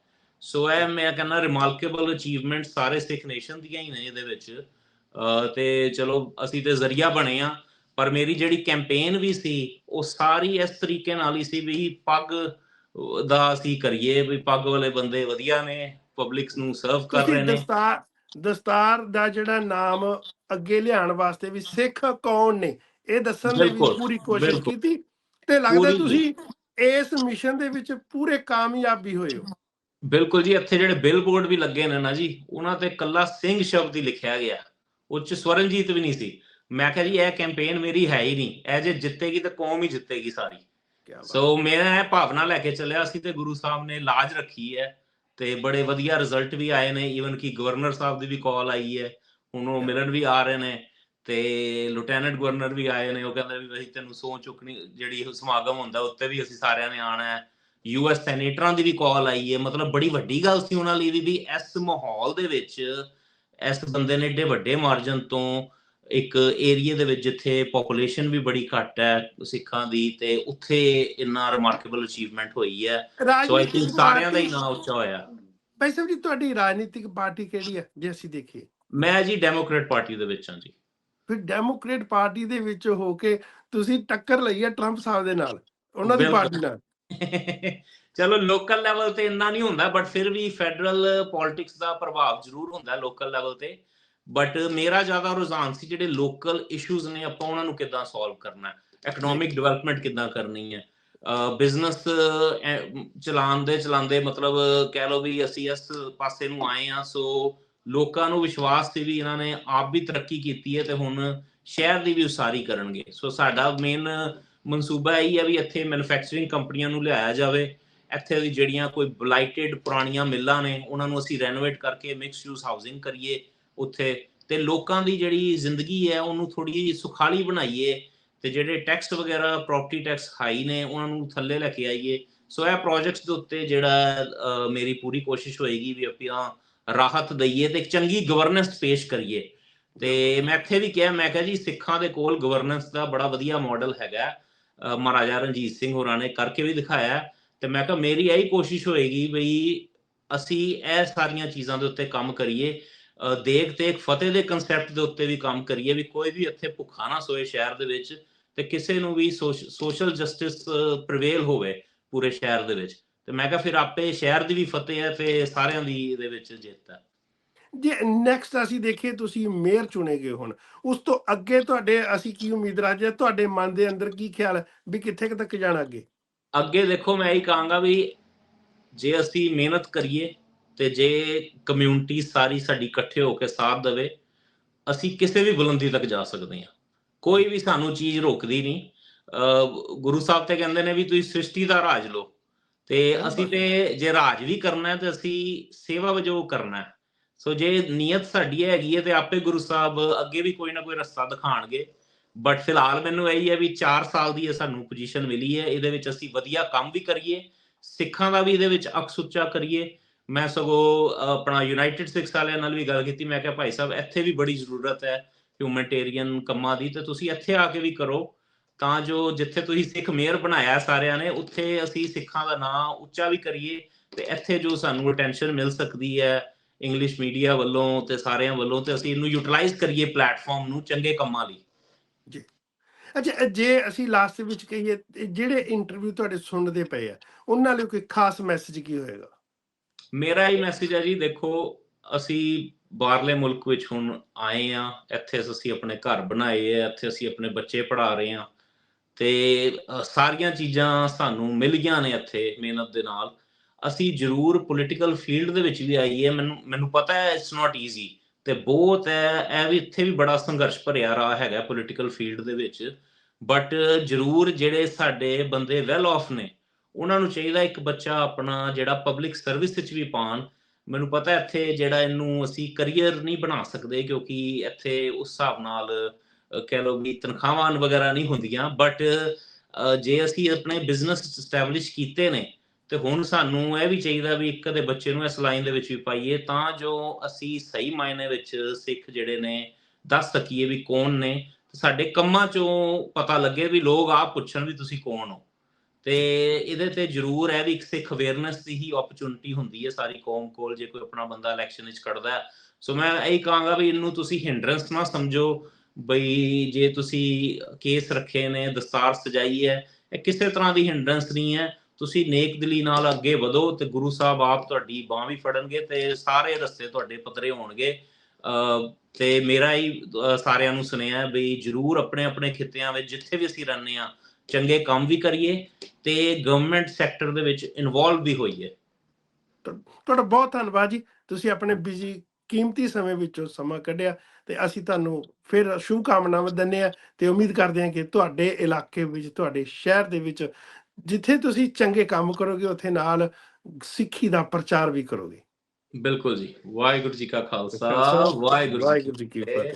ਸੋ ਇਹ ਮੈਂ ਕਹਿੰਦਾ ਰਿਮਾਰਕੇਬਲ ਅਚੀਵਮੈਂਟ ਸਾਰੇ ਸਿੱਖ ਨੇਸ਼ਨ ਦੀਆਂ ਹੀ ਨੇ ਇਹਦੇ ਵਿੱਚ। ਤੇ ਚਲੋ ਅਸੀਂ ਤੇ ਜ਼ਰੀਆ ਬਣੇ ਆ ਪਰ ਮੇਰੀ ਜਿਹੜੀ ਕੈਂਪੇਨ ਵੀ ਸੀ ਉਹ ਸਾਰੀ ਇਸ ਤਰੀਕੇ ਨਾਲ ਹੀ ਸੀ ਵੀ ਪੱਗ ਦਾ ਅਸੀਂ ਕਰੀਏ ਵੀ ਪੱਗ ਵਾਲੇ ਬੰਦੇ ਵਧੀਆ ਨੇ ਪਬਲਿਕਸ ਨੂੰ ਸਰਵ ਕਰ ਰਹੇ ਨੇ। ਦਸਤਾਰ ਦਸਤਾਰ ਦਾ ਜਿਹੜਾ ਨਾਮ ਅੱਗੇ ਲਿਆਉਣ ਵਾਸਤੇ ਵੀ ਸਿੱਖ ਕੌਣ ਨੇ ਇਹ ਦੱਸਣ ਦੀ ਵੀ ਪੂਰੀ ਕੋਸ਼ਿਸ਼। ਕੀਤੀ ਤੇ ਲੱਗਦਾ ਤੁਸੀਂ ਇਸ ਮਿਸ਼ਨ ਦੇ ਵਿੱਚ ਪੂਰੇ ਕਾਮਯਾਬ ਵੀ ਹੋਏ ਹੋ। ਬਿਲਕੁਲ ਜੀ ਇੱਥੇ ਜਿਹੜੇ ਬਿਲਬੋਰਡ ਵੀ ਲੱਗੇ ਨੇ ਨਾ ਜੀ ਉਹਨਾਂ ਤੇ ਕੱਲਾ ਸਿੰਘ ਸ਼ਬਦ ਹੀ ਲਿਖਿਆ ਗਿਆ। ਉਹ ਚ ਸਵਰਨਜੀਤ ਵੀ ਨਹੀਂ ਸੀ। ਮੈਂ ਕਿਹਾ ਜੀ ਇਹ ਕੈਂਪੇਨ ਮੇਰੀ ਹੈ ਹੀ ਨਹੀਂ। ਇਹ ਜੇ ਜਿੱਤੇਗੀ ਤਾਂ ਕੌਮ ਹੀ ਜਿੱਤੇਗੀ ਸਾਰੀ। ਸੋ ਮੇਰਾ ਇਹ ਭਾਵਨਾ ਲੈ ਕੇ ਚੱਲਿਆ ਸੀ ਤੇ ਗੁਰੂ ਸਾਹਿਬ ਨੇ ਲਾਜ ਰੱਖੀ ਹੈ ਤੇ ਬੜੇ ਵਧੀਆ ਰਿਜ਼ਲਟ ਵੀ ਆਏ ਨੇ। ਈਵਨ ਕਿ ਗਵਰਨਰ ਸਾਹਿਬ ਦੀ ਵੀ ਕਾਲ ਆਈ ਹੈ। ਹੁਣ ਉਹ ਮਿਲਣ ਵੀ ਆ ਰਹੇ ਨੇ ਤੇ ਲੈਫਟੀਨੈਂਟ ਗਵਰਨਰ ਵੀ ਆਏ ਨੇ। ਉਹ ਕਹਿੰਦੇ ਵੀ ਅਸੀਂ ਤੈਨੂੰ ਸਹੁੰ ਚੁੱਕਣੀ ਜਿਹੜੀ ਸਮਾਗਮ ਹੁੰਦਾ ਉੱਤੇ ਵੀ ਅਸੀਂ ਸਾਰਿਆਂ ਨੇ ਆਣਾ ਹੈ। ਯੂਐਸ ਸੈਨੇਟਰਾਂ ਦੀ ਵੀ ਕਾਲ ਆਈ ਹੈ ਮਤਲਬ ਬੜੀ ਵੱਡੀ ਗੱਲ ਸੀ ਉਹਨਾਂ ਲਈ ਵੀ ਇਸ ਮਾਹੌਲ ਦੇ ਵਿੱਚ ਇਸ ਬੰਦੇ ਨੇ ਏਡੇ ਵੱਡੇ ਮਾਰਜਨ ਤੋਂ ਇੱਕ ਏਰੀਆ ਦੇ ਵਿੱਚ ਜਿੱਥੇ ਪੋਪੂਲੇਸ਼ਨ ਵੀ ਬੜੀ ਘੱਟ ਹੈ ਸਿੱਖਾਂ ਦੀ ਤੇ ਉੱਥੇ ਇੰਨਾ ਰਿਮਾਰਕੇਬਲ ਅਚੀਵਮੈਂਟ ਹੋਈ ਹੈ। ਸੋ ਆਈ ਥਿੰਕ ਸਾਰਿਆਂ ਦਾ ਹੀ ਪਾਰਟੀ- ਨਾਂ ਉੱਚਾ ਹੋਇਆ। ਭਾਈ ਸਾਹਿਬ ਜੀ ਤੁਹਾਡੀ ਰਾਜਨੀਤਿਕ ਪਾਰਟੀ ਕਿਹੜੀ ਹੈ ਜੇ ਅਸੀਂ ਦੇਖੀਏ? ਮੈਂ ਜੀ ਡੈਮੋਕ੍ਰੇਟ ਪਾਰਟੀ ਦੇ ਵਿੱਚ ਹਾਂ ਜੀ। ਫਿਰ ਡੈਮੋਕ੍ਰੇਟ ਪਾਰਟੀ ਦੇ ਵਿੱਚ ਹੋ ਕੇ ਤੁਸੀਂ ਟੱਕਰ ਲਈ ਹੈ ਟਰੰਪ ਸਾਹਿਬ ਦੇ ਨਾਲ ਉਹਨਾਂ ਦੀ। ਪਾਰਟੀ ਨਾਲ। ਚਲੋ ਲੋਕਲ ਲੈਵਲ ਤੇ ਇੰਨਾ ਨਹੀਂ ਹੁੰਦਾ ਬਟ ਫਿਰ ਵੀ ਫੈਡਰਲ ਪੋਲਿਟਿਕਸ ਦਾ ਪ੍ਰਭਾਵ ਜ਼ਰੂਰ ਹੁੰਦਾ ਲੋਕਲ ਲੈਵਲ ਤੇ। ਬਟ ਮੇਰਾ ਜ਼ਿਆਦਾ ਰੁਝਾਨ ਸੀ ਜਿਹੜੇ ਲੋਕਲ ਇਸ਼ੂਜ਼ ਨੇ, ਆਪਾਂ ਉਹਨਾਂ ਨੂੰ ਕਿੱਦਾਂ ਸੋਲਵ ਕਰਨਾ ਹੈ? ਇਕਨੋਮਿਕ ਡਿਵੈਲਪਮੈਂਟ ਕਿੱਦਾਂ ਕਰਨੀ ਹੈ? ਬਿਜ਼ਨਸ ਚਲਾਉਣ ਦੇ, ਚਲਾਉਂਦੇ ਮਤਲਬ ਕਹਿ ਲਓ ਵੀ ਅਸੀਂ ਇਸ ਪਾਸੇ ਨੂੰ ਆਏ ਆ ਸੋ ਲੋਕਾਂ ਨੂੰ ਵਿਸ਼ਵਾਸ ਸੀ ਵੀ ਇਹਨਾਂ ਨੇ ਆਪ ਵੀ ਤਰੱਕੀ ਕੀਤੀ ਹੈ ਤੇ ਹੁਣ ਸ਼ਹਿਰ ਦੀ ਵੀ ਉਸਾਰੀ ਕਰਨਗੇ। ਸੋ ਸਾਡਾ ਮੇਨ ਮਨਸੂਬਾ ਇਹ ਹੈ ਵੀ ਇੱਥੇ ਮੈਨੂਫੈਕਚਰਿੰਗ ਕੰਪਨੀਆਂ ਨੂੰ ਲਿਆਇਆ ਜਾਵੇ। ਇੱਥੇ ਦੀ ਜਿਹੜੀਆਂ ਕੋਈ ਬਲਾਈਟਡ ਪੁਰਾਣੀਆਂ ਮਿੱਲਾਂ ਨੇ, ਉਹਨਾਂ ਨੂੰ ਅਸੀਂ ਰੈਨੋਵੇਟ ਕਰਕੇ ਮਿਕਸ ਯੂਜ਼ ਹਾਊਸਿੰਗ ਕਰੀਏ ਉੱਥੇ। ਤੇ ਲੋਕਾਂ ਦੀ ਜਿਹੜੀ ਜ਼ਿੰਦਗੀ ਹੈ, ਉਹਨੂੰ ਥੋੜੀ ਸੁਖਾਲੀ ਬਣਾਈਏ ਤੇ ਜਿਹੜੇ ਟੈਕਸ ਵਗੈਰਾ ਪ੍ਰਾਪਰਟੀ ਟੈਕਸ ਹਾਈ ਨੇ, ਉਹਨਾਂ ਨੂੰ ਥੱਲੇ ਲੈ ਕੇ ਆਈਏ। ਸੋ ਇਹ ਪ੍ਰੋਜੈਕਟਸ ਦੇ ਉੱਤੇ ਜਿਹੜਾ ਮੇਰੀ ਪੂਰੀ ਕੋਸ਼ਿਸ਼ ਹੋਏਗੀ ਵੀ ਆਪਾਂ ਰਾਹਤ ਦਈਏ ਤੇ ਇੱਕ ਚੰਗੀ ਗਵਰਨੈਂਸ ਪੇਸ਼ ਕਰੀਏ। ਤੇ ਮੈਂ ਇੱਥੇ ਵੀ ਕਿਹਾ, ਮੈਂ ਕਿਹਾ ਜੀ, ਸਿੱਖਾਂ ਦੇ ਕੋਲ ਗਵਰਨੈਂਸ ਦਾ ਬੜਾ ਵਧੀਆ ਮਾਡਲ ਹੈਗਾ। ਮਹਾਰਾਜਾ ਰਣਜੀਤ ਸਿੰਘ ਹੋਰਾਂ ਨੇ ਕਰਕੇ ਵੀ ਦਿਖਾਇਆ ਤੇ ਮੈਂ ਕਿਹਾ, ਮੇਰੀ ਇਹੀ ਕੋਸ਼ਿਸ਼ ਹੋਏਗੀ ਬਈ ਅਸੀਂ ਇਹ ਸਾਰੀਆਂ ਚੀਜ਼ਾਂ ਦੇ ਉੱਤੇ ਕੰਮ ਕਰੀਏ। ਅਹ ਦੇਖ ਤੇ ਇੱਕ ਫਤਿਹ ਦੇ ਕਨਸੈਪਟ ਦੇ ਉੱਤੇ ਵੀ ਕੰਮ ਕਰੀਏ ਵੀ ਕੋਈ ਵੀ ਇੱਥੇ ਭੁੱਖਾ ਨਾ ਸੋਏ ਸ਼ਹਿਰ ਦੇ ਵਿੱਚ ਤੇ ਕਿਸੇ ਨੂੰ ਵੀ ਸੋਸ਼ਲ ਜਸਟਿਸ ਪ੍ਰਵੇਲ ਹੋਵੇ ਪੂਰੇ ਸ਼ਹਿਰ ਦੇ ਵਿੱਚ। ਤੇ ਮੈਂ ਕਿਹਾ, ਫਿਰ ਆਪੇ ਸ਼ਹਿਰ ਦੀ ਵੀ ਫਤਿਹ ਹੈ ਤੇ ਸਾਰਿਆਂ ਦੀ ਇਹਦੇ ਵਿੱਚ ਜਿੱਤ ਹੈ। ਜੇ ਨੈਕਸਟ ਅਸੀਂ ਦੇਖੀਏ ਤੁਸੀਂ ਮੇਅਰ ਚੁਣੇ ਗਏ ਹੁਣ ਉਸ ਤੋਂ ਅੱਗੇ ਤੁਹਾਡੇ ਅਸੀਂ ਕੀ ਉਮੀਦ ਰੱਖਦੇ ਤੁਹਾਡੇ ਮਨ ਦੇ ਅੰਦਰ ਕੀ ਖਿਆਲ ਹੈ ਵੀ ਕਿੱਥੇ ਤੱਕ ਜਾਣਾ ਅੱਗੇ? ਅੱਗੇ ਦੇਖੋ ਮੈਂ ਇਹੀ ਕਹਾਂਗਾ ਵੀ ਜੇ ਅਸੀਂ ਮਿਹਨਤ ਕਰੀਏ ਤੇ ਜੇ ਕਮਿਊਨਿਟੀ ਸਾਰੀ ਸਾਡੀ ਇਕੱਠੇ ਹੋ ਕੇ ਸਾਥ ਦੇਵੇ ਅਸੀਂ ਕਿਸੇ ਵੀ ਬੁਲੰਦੀ ਤੱਕ ਜਾ ਸਕਦੇ ਹਾਂ। ਕੋਈ ਵੀ ਸਾਨੂੰ ਚੀਜ਼ ਰੋਕਦੀ ਨਹੀਂ। ਗੁਰੂ ਸਾਹਿਬ ਤੇ ਕਹਿੰਦੇ ਨੇ ਵੀ ਤੁਸੀਂ ਸ੍ਰਿਸ਼ਟੀ ਦਾ ਰਾਜ ਲਓ। ਤੇ ਅਸੀਂ ਤੇ ਜੇ ਰਾਜ ਵੀ ਕਰਨਾ ਹੈ ਤੇ ਅਸੀਂ ਸੇਵਾ ਵਜੋਂ ਕਰਨਾ ਹੈ। ਸੋ ਜੇ ਨੀਅਤ ਸਾਡੀ ਹੈਗੀ ਹੈ ਤੇ ਆਪੇ ਗੁਰੂ ਸਾਹਿਬ ਅੱਗੇ ਵੀ ਕੋਈ ਨਾ ਕੋਈ ਰਸਤਾ ਦਿਖਾਣਗੇ। ਬਟ ਫਿਲਹਾਲ ਮੈਨੂੰ ਇਹੀ ਹੈ ਵੀ 4 ਸਾਲ ਦੀ ਇਹ ਸਾਨੂੰ ਪੋਜੀਸ਼ਨ ਮਿਲੀ ਹੈ। ਇਹਦੇ ਵਿੱਚ ਅਸੀਂ ਵਧੀਆ ਕੰਮ ਵੀ ਕਰੀਏ, ਸਿੱਖਾਂ ਦਾ ਵੀ ਇਹਦੇ ਵਿੱਚ ਅਕਸ ਉੱਚਾ ਕਰੀਏ। ਮੈਂ ਸਗੋਂ ਆਪਣਾ ਯੂਨਾਈਟਿਡ ਸਿੱਖ ਵਾਲਿਆਂ ਨਾਲ ਵੀ ਗੱਲ ਕੀਤੀ। ਮੈਂ ਕਿਹਾ, ਭਾਈ ਸਾਹਿਬ, ਇੱਥੇ ਵੀ ਬੜੀ ਜ਼ਰੂਰਤ ਹੈ ਹਿਊਮੈਨਿਟੇਰੀਅਨ ਕੰਮਾਂ ਦੀ ਤੇ ਤੁਸੀਂ ਇੱਥੇ ਆ ਕੇ ਵੀ ਕਰੋ। ਤਾਂ ਜੋ ਜਿੱਥੇ ਤੁਸੀਂ ਸਿੱਖ ਮੇਅਰ ਬਣਾਇਆ ਸਾਰਿਆਂ ਨੇ, ਉੱਥੇ ਅਸੀਂ ਸਿੱਖਾਂ ਦਾ ਨਾਂ ਉੱਚਾ ਵੀ ਕਰੀਏ ਤੇ ਇੱਥੇ ਜੋ ਸਾਨੂੰ ਅਟੈਂਸ਼ਨ ਮਿਲ ਸਕਦੀ ਹੈ ਇੰਗਲਿਸ਼ ਮੀਡੀਆ ਵੱਲੋਂ ਤੇ ਸਾਰਿਆਂ ਵੱਲੋਂ ਤੇ ਅਸੀਂ ਇਹਨੂੰ ਯੂਟਿਲਾਈਜ਼ ਕਰੀਏ ਪਲੇਟਫਾਰਮ ਨੂੰ ਚੰਗੇ ਕੰਮਾਂ ਲਈ। ਅੱਛਾ ਅ, ਜੇ ਅਸੀਂ ਲਾਸਟ ਦੇ ਵਿੱਚ ਕਹੀਏ ਜਿਹੜੇ ਇੰਟਰਵਿਊ ਤੁਹਾਡੇ ਸੁਣਦੇ ਪਏ ਆ ਉਹਨਾਂ ਲਈ ਕੋਈ ਖਾਸ ਮੈਸੇਜ ਕੀ ਹੋਏਗਾ? ਮੇਰਾ ਹੀ ਮੈਸੇਜ ਹੈ ਜੀ ਦੇਖੋ ਅਸੀਂ ਬਾਹਰਲੇ ਮੁਲਕ ਵਿੱਚ ਹੁਣ ਆਏ ਆ ਇੱਥੇ ਅਸੀਂ ਆਪਣੇ ਘਰ ਬਣਾਏ ਆ ਇੱਥੇ ਅਸੀਂ ਆਪਣੇ ਬੱਚੇ ਪੜ੍ਹਾ ਰਹੇ ਆ ਤੇ ਸਾਰੀਆਂ ਚੀਜ਼ਾਂ ਸਾਨੂੰ ਮਿਲ ਗਈਆਂ ਨੇ ਇੱਥੇ ਮਿਹਨਤ ਦੇ ਨਾਲ। ਅਸੀਂ ਜ਼ਰੂਰ ਪੋਲੀਟੀਕਲ ਫੀਲਡ ਦੇ ਵਿੱਚ ਵੀ ਆਈਏ, ਮੈਨੂੰ ਮੈਨੂੰ ਪਤਾ ਹੈ ਇਟਸ ਨਾਟ ਈਜ਼ੀ ਤੇ ਬਹੁਤ ਹੈ, ਇਹ ਵੀ ਇੱਥੇ ਵੀ ਬੜਾ ਸੰਘਰਸ਼ ਭਰਿਆ ਰਾਹ ਹੈਗਾ ਪੋਲੀਟੀਕਲ ਫੀਲਡ ਦੇ ਵਿੱਚ ਬਟ ਜ਼ਰੂਰ ਜਿਹੜੇ ਸਾਡੇ ਬੰਦੇ ਵੈਲ ਆਫ ਨੇ, ਉਹਨਾਂ ਨੂੰ ਚਾਹੀਦਾ ਇੱਕ ਬੱਚਾ ਆਪਣਾ ਜਿਹੜਾ ਪਬਲਿਕ ਸਰਵਿਸ ਵਿੱਚ ਵੀ ਪਾਣ ਮੈਨੂੰ ਪਤਾ ਇੱਥੇ ਜਿਹੜਾ ਇਹਨੂੰ ਅਸੀਂ ਕੈਰੀਅਰ ਨਹੀਂ ਬਣਾ ਸਕਦੇ ਕਿਉਂਕਿ ਇੱਥੇ ਉਸ ਹਿਸਾਬ ਨਾਲ ਕਹਿ ਲਓ ਵੀ ਤਨਖਾਹਾਂ ਵਗੈਰਾ ਨਹੀਂ ਹੁੰਦੀਆਂ ਬਟ ਜੇ ਅਸੀਂ ਆਪਣੇ ਬਿਜ਼ਨਸ ਸਟੈਬਲਿਸ਼ ਕੀਤੇ ਨੇ ਤੇ ਹੁਣ ਸਾਨੂੰ ਇਹ ਵੀ ਚਾਹੀਦਾ ਵੀ ਇੱਕ ਦੇ ਬੱਚੇ ਨੂੰ ਇਸ ਲਾਈਨ ਦੇ ਵਿੱਚ ਵੀ ਪਾਈਏ ਤਾਂ ਜੋ ਅਸੀਂ ਸਹੀ ਮਾਇਨੇ ਵਿੱਚ ਸਿੱਖ ਜਿਹੜੇ ਨੇ ਦੱਸ ਸਕੀਏ ਵੀ ਕੌਣ ਨੇ। ਸਾਡੇ ਕੰਮਾਂ ਚੋਂ ਪਤਾ ਲੱਗੇ ਵੀ ਲੋਕ ਆਪ ਪੁੱਛਣ ਵੀ ਤੁਸੀਂ ਕੌਣ ਹੋ। ਤੇ ਇਹਦੇ ਤੇ ਜ਼ਰੂਰ ਹੈ ਵੀ ਇੱਕ ਸਿੱਖ ਅਵੇਅਰਨੈਸ ਦੀ ਹੀ ਓਪਰਚੁਨਿਟੀ ਹੁੰਦੀ ਹੈ। ਸਾਰੀ ਕੌਮ ਕੋਲ ਜੇ ਕੋਈ ਆਪਣਾ ਬੰਦਾ ਇਲੈਕਸ਼ਨ ਵਿੱਚ ਖੜਦਾ ਹੈ। ਸੋ ਮੈਂ ਇਹ ਕਹਾਂਗਾ ਵੀ ਇਹਨੂੰ ਤੁਸੀਂ ਹਿੰਡਰੈਂਸ ਨਾ ਸਮਝੋ ਬਈ ਜੇ ਤੁਸੀਂ ਕੇਸ ਰੱਖੇ ਨੇ, ਦਸਤਾਰ ਸਜਾਈ ਹੈ, ਇਹ ਕਿਸੇ ਤਰ੍ਹਾਂ ਦੀ ਹਿੰਡਰੈਂਸ ਨਹੀਂ ਹੈ। ਤੁਸੀਂ ਨੇਕ ਦਿਲੀ ਨਾਲ ਅੱਗੇ ਵਧੋ ਤੇ ਗੁਰੂ ਸਾਹਿਬ ਆਪ ਤੁਹਾਡੀ ਬਾਹ ਵੀ ਫੜਨਗੇ ਤੇ ਸਾਰੇ ਰਸਤੇ ਤੁਹਾਡੇ ਪੱਧਰੇ ਹੋਣਗੇ। ਤੇ ਮੇਰਾ ਹੀ ਸਾਰਿਆਂ ਨੂੰ ਸੁਨੇਹਾ ਹੈ ਵੀ ਜਰੂਰ ਆਪਣੇ ਆਪਣੇ ਖਿੱਤਿਆਂ ਵਿੱਚ ਜਿੱਥੇ ਵੀ ਅਸੀਂ ਰਹਿੰਦੇ ਆ ਚੰਗੇ ਕੰਮ ਵੀ ਕਰੀਏ ਤੇ ਗਵਰਨਮੈਂਟ ਸੈਕਟਰ ਦੇ ਵਿੱਚ ਇਨਵੋਲਵ ਵੀ ਹੋਈਏ। ਤੁਹਾਡਾ ਬਹੁਤ ਧੰਨਵਾਦ ਜੀ। ਤੁਸੀਂ ਆਪਣੇ ਬਿਜ਼ੀ ਕੀਮਤੀ ਸਮੇਂ ਵਿੱਚੋਂ ਸਮਾਂ ਕੱਢਿਆ ਤੇ ਅਸੀਂ ਤੁਹਾਨੂੰ ਫਿਰ ਸ਼ੁਭ ਕਾਮਨਾਵਾਂ ਦਿੰਦੇ ਆ ਤੇ ਉਮੀਦ ਕਰਦੇ ਹਾਂ ਕਿ ਤੁਹਾਡੇ ਇਲਾਕੇ ਵਿੱਚ, ਤੁਹਾਡੇ ਸ਼ਹਿਰ ਦੇ ਵਿੱਚ ਜਿੱਥੇ ਤੁਸੀਂ ਚੰਗੇ ਕੰਮ ਕਰੋਗੇ ਉੱਥੇ ਨਾਲ ਸਿੱਖੀ ਦਾ ਪ੍ਰਚਾਰ ਵੀ ਕਰੋਗੇ। ਬਿਲਕੁਲ ਜੀ। ਵਾਹਿਗੁਰੂ ਜੀ ਕਾ ਖਾਲਸਾ ਵਾਹਿਗੁਰੂ ਜੀ ਕੀ ਵਾਹਿਗੁਰੂ ਜੀ ਕੀ ਫਤਿਹ। ਫਤਿਹ।